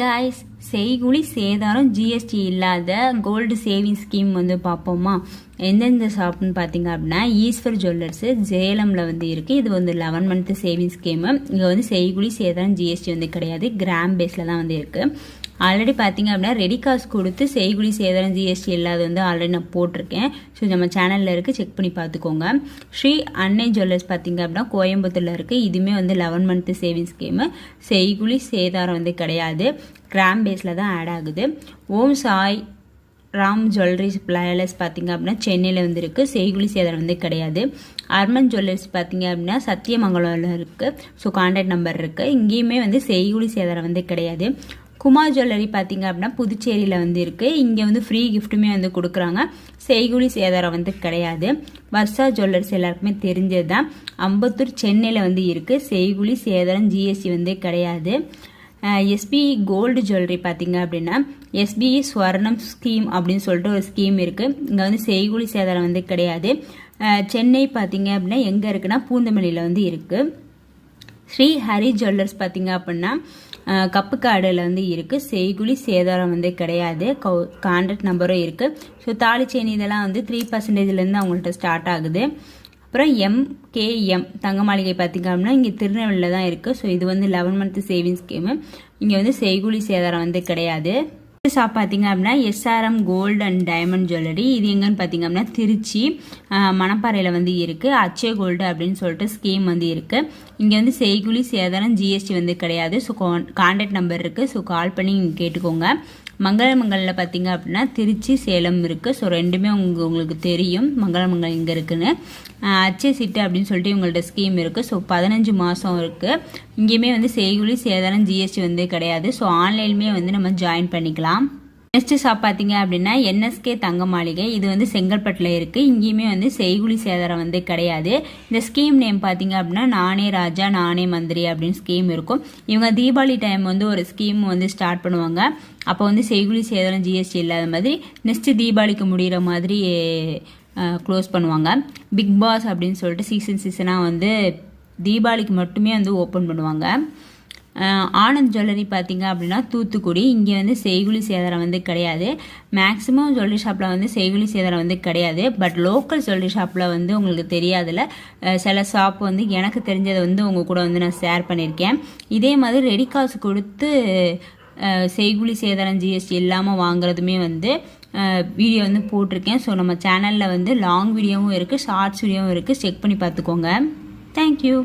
Guys செய்குலி சேதாரம் GST இல்லாத gold saving scheme வந்து பார்ப்போமா? எந்தெந்த ஷாப்னு பார்த்தீங்க அப்படின்னா ஈஸ்வர் ஜுவல்லர்ஸு ஜேலமில் வந்து இருக்குது இது வந்து லெவன் மந்த்து சேவிங் ஸ்கீமு இங்கே வந்து செய்குலி சேதாரம் ஜிஎஸ்டி வந்து கிடையாது. கிராம் பேஸில் தான் வந்து இருக்குது ஆல்ரெடி பார்த்தீங்க அப்படின்னா ரெடி காசு கொடுத்து செய்குடி சேதாரம் ஜிஎஸ்டி இல்லாத வந்து ஆல்ரெடி நான் போட்டிருக்கேன். ஸோ நம்ம சேனலில் இருக்குது செக் பண்ணி பார்த்துக்கோங்க ஸ்ரீ அன்னை ஜுவல்லர்ஸ் பார்த்தீங்க அப்படின்னா கோயம்புத்தூரில் இருக்குது இதுவுமே வந்து லெவன் மந்த்து சேவிங் ஸ்கீமு செய்குழி சேதாரம் வந்து கிடையாது. கிராம் பேஸில் தான் ஆட் ஆகுது. ஓம் சாய் ராம் ஜுவல்லரி பிளேலர்ஸ் பார்த்தீங்க அப்படின்னா சென்னையில் வந்து இருக்குது செய்குலி சேதாரம் வந்து கிடையாது. அர்மன் ஜுவல்லர்ஸ் பார்த்தீங்க அப்படின்னா சத்தியமங்கலம்ல இருக்குது ஸோ கான்டாக்ட் நம்பர் இருக்குது இங்கேயுமே வந்து செய்குலி சேதாரம் வந்து கிடையாது. குமார் ஜுவல்லரி பார்த்தீங்க அப்படின்னா புதுச்சேரியில் வந்து இருக்குது இங்கே வந்து ஃப்ரீ கிஃப்ட்டுமே வந்து கொடுக்குறாங்க. செய்குழி சேதாரம் வந்து கிடையாது. வர்ஷா ஜுவல்லர்ஸ் எல்லாருக்குமே தெரிஞ்சது தான் அம்பத்தூர் சென்னையில் வந்து இருக்குது செய்குழி சேதாரம் ஜிஎஸ்டி வந்து கிடையாது. எஸ்பிஇ கோல்டு ஜுவல்லரி பார்த்தீங்க அப்படின்னா எஸ்பிஇ ஸ்வர்ணம் ஸ்கீம் அப்படின்னு சொல்லிட்டு ஒரு ஸ்கீம் இருக்குது இங்கே வந்து செய்குழி சேதாரம் வந்து கிடையாது. சென்னை பார்த்தீங்க அப்படின்னா எங்கே இருக்குன்னா பூந்தமல்லியில் வந்து இருக்குது ஸ்ரீ ஹரி ஜுவல்லர்ஸ் பார்த்தீங்க அப்படின்னா கப்பு கார்டில் வந்து இருக்குது செய்குலி சேதாரம் வந்து கிடையாது. கவு கான்டாக்ட் நம்பரும் இருக்குது ஸோ தாலி செயின் இதெல்லாம் வந்து த்ரீ பர்சன்டேஜ்லேருந்து அவங்கள்ட்ட ஸ்டார்ட் ஆகுது. அப்புறம் எம்கேஎம் தங்க மாளிகை பார்த்திங்க அப்படின்னா இங்கே திருநெல்வேலியில் தான் இருக்குது ஸோ இது வந்து லெவன் மந்த் சேவிங்ஸ் ஸ்கீமு இங்கே வந்து செய்குலி சேதாரம் வந்து கிடையாது. ஷாப் பார்த்தீங்க அப்படின்னா SRM gold and diamond jewellery இது எங்கன்னு பார்த்தீங்க அப்படின்னா திருச்சி. மணப்பாறையில் வந்து இருக்குது அச்சே கோல்டு அப்படின்னு சொல்லிட்டு ஸ்கீம் வந்து இருக்குது இங்கே வந்து செய்குலி சேதாரம் ஜிஎஸ்டி வந்து கிடையாது. ஸோ கான்டாக்ட் நம்பர் இருக்குது ஸோ கால் பண்ணி கேட்டுக்கோங்க. மங்களமங்கலில் பார்த்தீங்க அப்படின்னா திருச்சி சேலம் இருக்குது ஸோ ரெண்டுமே உங்க உங்களுக்கு தெரியும். மங்களமங்கல் இங்கே இருக்குன்னு. அச்சை சிட்டு அப்படின்னு சொல்லிட்டு இவங்கள்ட்ட ஸ்கீம் இருக்குது ஸோ பதினஞ்சு மாதம் இருக்குது இங்கேயுமே வந்து செய்குலி சேதாரம் ஜிஎஸ்டி வந்து கிடையாது. ஸோ ஆன்லைன்லேயுமே வந்து நம்ம ஜாயின் பண்ணிக்கலாம். நெக்ஸ்ட் ஷாப் பார்த்தீங்க அப்படின்னா என்எஸ்கே தங்க மாளிகை. இது வந்து செங்கல்பட்டில் இருக்குது இங்கேயுமே வந்து செய்குலி சேதாரம் வந்து கிடையாது. இந்த ஸ்கீம் நேம் பார்த்தீங்க அப்படின்னா நானே ராஜா நானே மந்திரி அப்படின்னு ஸ்கீம் இருக்கும். இவங்க தீபாவளி டைம் வந்து ஒரு ஸ்கீம் வந்து ஸ்டார்ட் பண்ணுவாங்க. அப்போ வந்து செய்குலி சேதாரம் ஜிஎஸ்டி இல்லாத மாதிரி நெக்ஸ்ட்டு தீபாவளிக்கு முடிகிற மாதிரி க்ளோஸ் பண்ணுவாங்க. பிக் பாஸ் அப்படின்னு சொல்லிட்டு சீசன் சீசனாக வந்து தீபாவளிக்கு மட்டுமே வந்து ஓப்பன் பண்ணுவாங்க. ஆனந்த் ஜுவல்லரி பார்த்தீங்க அப்படின்னா தூத்துக்குடி. இங்கே வந்து செய்குலி சேதாரம் வந்து கிடையாது. மேக்ஸிமம் ஜுவல்லரி ஷாப்பில் வந்து செய்குலி சேதாரம் வந்து கிடையாது. பட் லோக்கல் ஜுவல்லரி ஷாப்பில் வந்து உங்களுக்கு தெரியாதுல. சில ஷாப் வந்து எனக்கு தெரிஞ்சதை வந்து உங்கள் கூட வந்து நான் ஷேர் பண்ணியிருக்கேன். இதே மாதிரி ரெடி காசு கொடுத்து செய்குலி சேதாரம் ஜிஎஸ்டி இல்லாமல் வாங்குறதுமே வந்து வீடியோ வந்து போட்டிருக்கேன். ஸோ நம்ம சேனலில் வந்து லாங் வீடியோவும் இருக்குது ஷார்ட்ஸ் வீடியோவும் இருக்குது செக் பண்ணி பார்த்துக்கோங்க. தேங்க்யூ